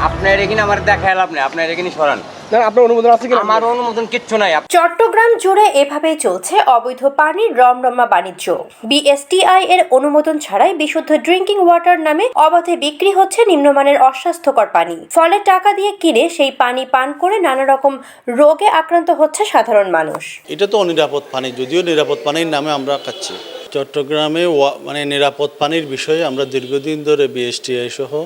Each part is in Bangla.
আপনার এখানে আমার দেখা লাভ নেই আপনার এখানে সরান। না আপনার অনুমোদন আছে কিনা? আমার অনুমোদন কিচ্ছু নাই। চট্টগ্রাম জুড়ে এভাবেই চলছে অবৈধ পানির রমরমা বাণিজ্য। বিএসটিআই এর অনুমোদন ছাড়াই বিশুদ্ধ ড্রিঙ্কিং ওয়াটার নামে অবাধে বিক্রি হচ্ছে নিম্নমানের অস্বাস্থ্যকর পানি। ফলে টাকা দিয়ে কিনে সেই পানি পান করে নানা রকম রোগে আক্রান্ত হচ্ছে সাধারণ মানুষ। এটা তো অনিরাপদ পানি যদিও নিরাপদ পানির নামে আমরা খাচ্ছি। চট্টগ্রামে ওয়া- মানে নিরাপদ পানির বিষয়ে আমরা দীর্ঘদিন ধরে বিএসটিআই সহ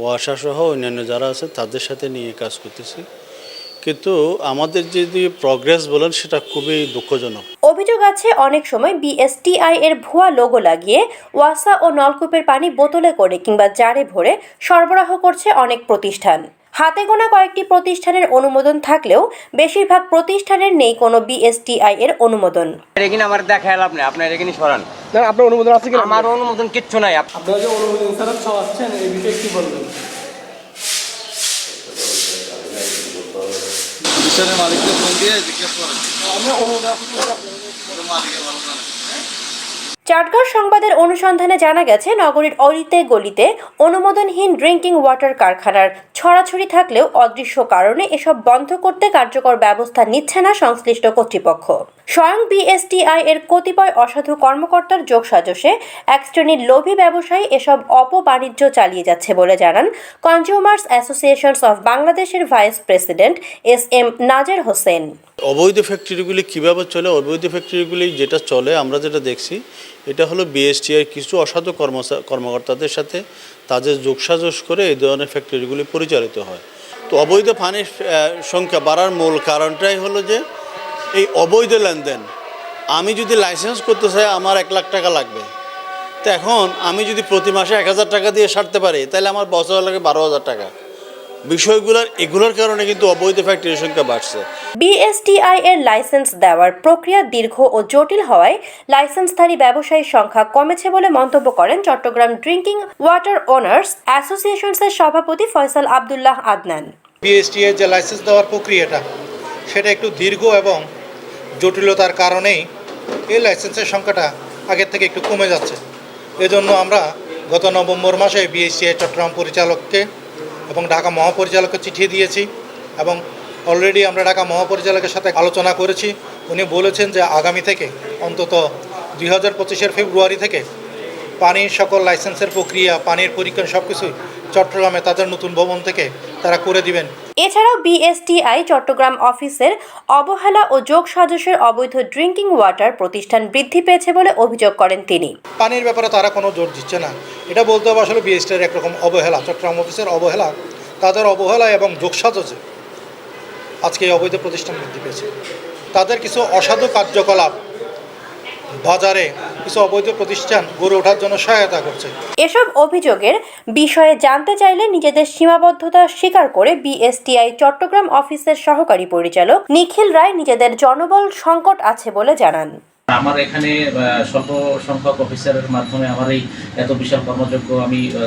ওয়াসা সহ অন্যান্য যারা আছে তাদের সাথে নিয়ে কাজ করতেছি। কিন্তু আমাদের যদি প্রগ্রেস বলেন সেটা খুবই দুঃখজনক। অভিযোগ আছে অনেক সময় বিএসটিআই এর ভুয়া লোগো লাগিয়ে ওয়াসা ও নলকূপের পানি বোতলে করে কিংবা জারে ভরে সরবরাহ করছে অনেক প্রতিষ্ঠান। হাতে গোনা কয়েকটি প্রতিষ্ঠানের অনুমোদন থাকলেও বেশিরভাগ প্রতিষ্ঠানের নেই কোনো বিএসটিআই এর অনুমোদন। এখানে আমার দেখা লাভ নেই? আপনার এখানে সরান? না আপনার অনুমোদন আছে কি আমার অনুমোদন কিচ্ছু নাই। আপ- আপনারা যে অনুমোদন ছাড়া চালাচ্ছেন এই বিষয়ে কি বলবেন? মালিককে ফোন দিয়ে জিজ্ঞেস করেন। আমরা অনুমোদন আছে মালিকের চাটগাঁও সংবাদের অনুসন্ধানে জানা গেছে, নগরীর অলিতে গলিতে অনুমোদনহীন ড্রিঙ্কিং ওয়াটার কারখানার ছড়াছড়ি থাকলেও অদৃশ্য কারণে এসব বন্ধ করতে কার্যকর ব্যবস্থা নিচ্ছে না সংশ্লিষ্ট কর্তৃপক্ষ। স্বয়ং বিএসটিআই এর কতিপয় অসাধু কর্মকর্তার যোগসাজশে এক শ্রেণির লোভী ব্যবসায়ী এসব অপবাণিজ্য চালিয়ে যাচ্ছে বলে জানান কনজিউমার্স অ্যাসোসিয়েশনস অফ বাংলাদেশের vice president S M Nazer Hossain. অবৈধ ফ্যাক্টরিগুলি কীভাবে চলে? অবৈধ ফ্যাক্টরিগুলি যেটা চলে, আমরা যেটা দেখছি, এটা হলো বিএসটিআই কিছু অসাধু কর্মকর্তাদের সাথে তাদের যোগসাজশ করে এই ধরনের ফ্যাক্টরিগুলি পরিচালিত হয়। তো অবৈধ পানির সংখ্যা বাড়ার মূল কারণটাই হলো যে, এই অবৈধ লেনদেন। আমি যদি লাইসেন্স করতে চাই, আমার এক লাখ টাকা লাগবে। তো এখন আমি যদি প্রতি মাসে এক হাজার টাকা দিয়ে সারতে পারি, তাহলে আমার বছর লাগে বারো হাজার টাকা। বিষয়গুলোর এগুলোর কারণে কিন্তু অবৈধ ফ্যাক্টরির সংখ্যা বাড়ছে। বিএসটিআই এর লাইসেন্স দেওয়ার প্রক্রিয়া দীর্ঘ ও জটিল হওয়ায় লাইসেন্সধারী ব্যবসায়ীর সংখ্যা কমেছে বলে মন্তব্য করেন চট্টগ্রাম ড্রিঙ্কিং ওয়াটার ওনার্স অ্যাসোসিয়েশনসের সভাপতি ফয়সাল আবদুল্লাহ আদনান। বিএসটি এর যে লাইসেন্স দেওয়ার প্রক্রিয়াটা সেটা একটু দীর্ঘ এবং জটিলতার কারণেই এই লাইসেন্সের সংখ্যাটা আগের থেকে একটু কমে যাচ্ছে। এজন্য আমরা গত নভেম্বর মাসে বিএসটিআই চট্টগ্রাম পরিচালককে এবং ঢাকা মহাপরিচালককে চিঠি দিয়েছি এবং অলরেডি আমরা ঢাকা মহাপরিচালকের সাথে আলোচনা করেছি। উনি বলেছেন যে আগামী থেকে অন্তত দুই হাজার ফেব্রুয়ারি থেকে পানির সকল লাইসেন্সের প্রক্রিয়া পানির পরীক্ষা সব কিছুই চট্টগ্রামে তাদের নতুন ভবন থেকে তারা করে দিবেন। এছাড়াও বিএসটিআই চট্টগ্রাম অফিসের অবহেলা ও যোগ সাজসের অবৈধ ড্রিঙ্কিং ওয়াটার প্রতিষ্ঠান বৃদ্ধি পেয়েছে বলে অভিযোগ করেন তিনি। পানির ব্যাপারে তারা কোনো জোর দিচ্ছে না। এটা বলতে হবে আসলে বিএসটির একরকম অবহেলা চট্টগ্রাম অফিসের অবহেলা তাদের অবহেলা এবং যোগসাজসে আজকে এই অবৈধ প্রতিষ্ঠান বৃদ্ধি পেয়েছে। তাদের কিছু অসাধু কার্যকলাপ বাজারে কিছু অবৈধ প্রতিষ্ঠান গড়ে ওঠার জন্য সহায়তা করছে। এসব অভিযোগের বিষয়ে জানতে চাইলে নিজেদের সীমাবদ্ধতা স্বীকার করে বিএসটিআই চট্টগ্রাম অফিসের সহকারী পরিচালক নিখিল রায় নিজেদের জনবল সংকট আছে বলে জানান। আমার এখানে আহ, স্বল্প সংখ্যক অফিসারের মাধ্যমে আমার এই এত বিশাল কর্মযোগ্য আমি আহ,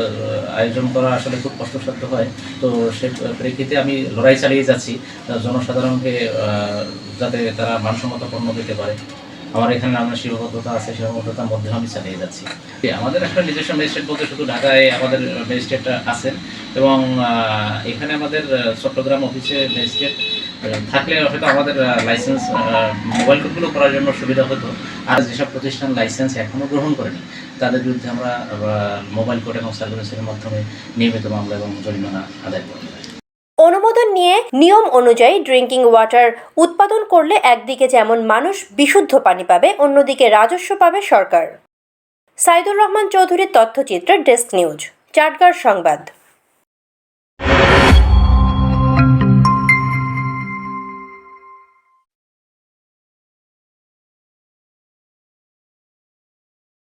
আয়োজন করা আসলে খুব কষ্টসাধ্য হয়। তো সে প্রেক্ষিতে আমি লড়াই চালিয়ে যাচ্ছি। জনসাধারণকে আহ, যাতে তারা মানসম্মত পণ্য পেতে পারে। আমার এখানে আমরা সীমাবদ্ধতা আছে, সীমাবদ্ধতার মধ্যে আমি চালিয়ে যাচ্ছি। আমাদের একটা নিজস্ব ম্যাজিস্ট্রেট বলতে শুধু ঢাকায় আমাদের ম্যাজিস্ট্রেট আছেন এবং এখানে আমাদের চট্টগ্রাম অফিসে ম্যাজিস্ট্রেট থাকলে হয়তো আমাদের লাইসেন্স মোবাইল কোডগুলো করার জন্য সুবিধা হতো। আর যেসব প্রতিষ্ঠান লাইসেন্স এখনও গ্রহণ করেনি, তাদের বিরুদ্ধে আমরা মোবাইল কোড এবং সার্ভিসের মাধ্যমে নিয়মিত মামলা এবং জরিমানা আদায় করব অনুমোদন নিয়ে নিয়ম অনুযায়ী ড্রিঙ্কিং ওয়াটার উৎপাদন করলে একদিকে যেমন মানুষ বিশুদ্ধ পানি পাবে, অন্যদিকে রাজস্ব পাবে সরকার। সাইদুর রহমান চৌধুরীর তথ্যচিত্র ডেস্ক নিউজ চাটগার সংবাদ।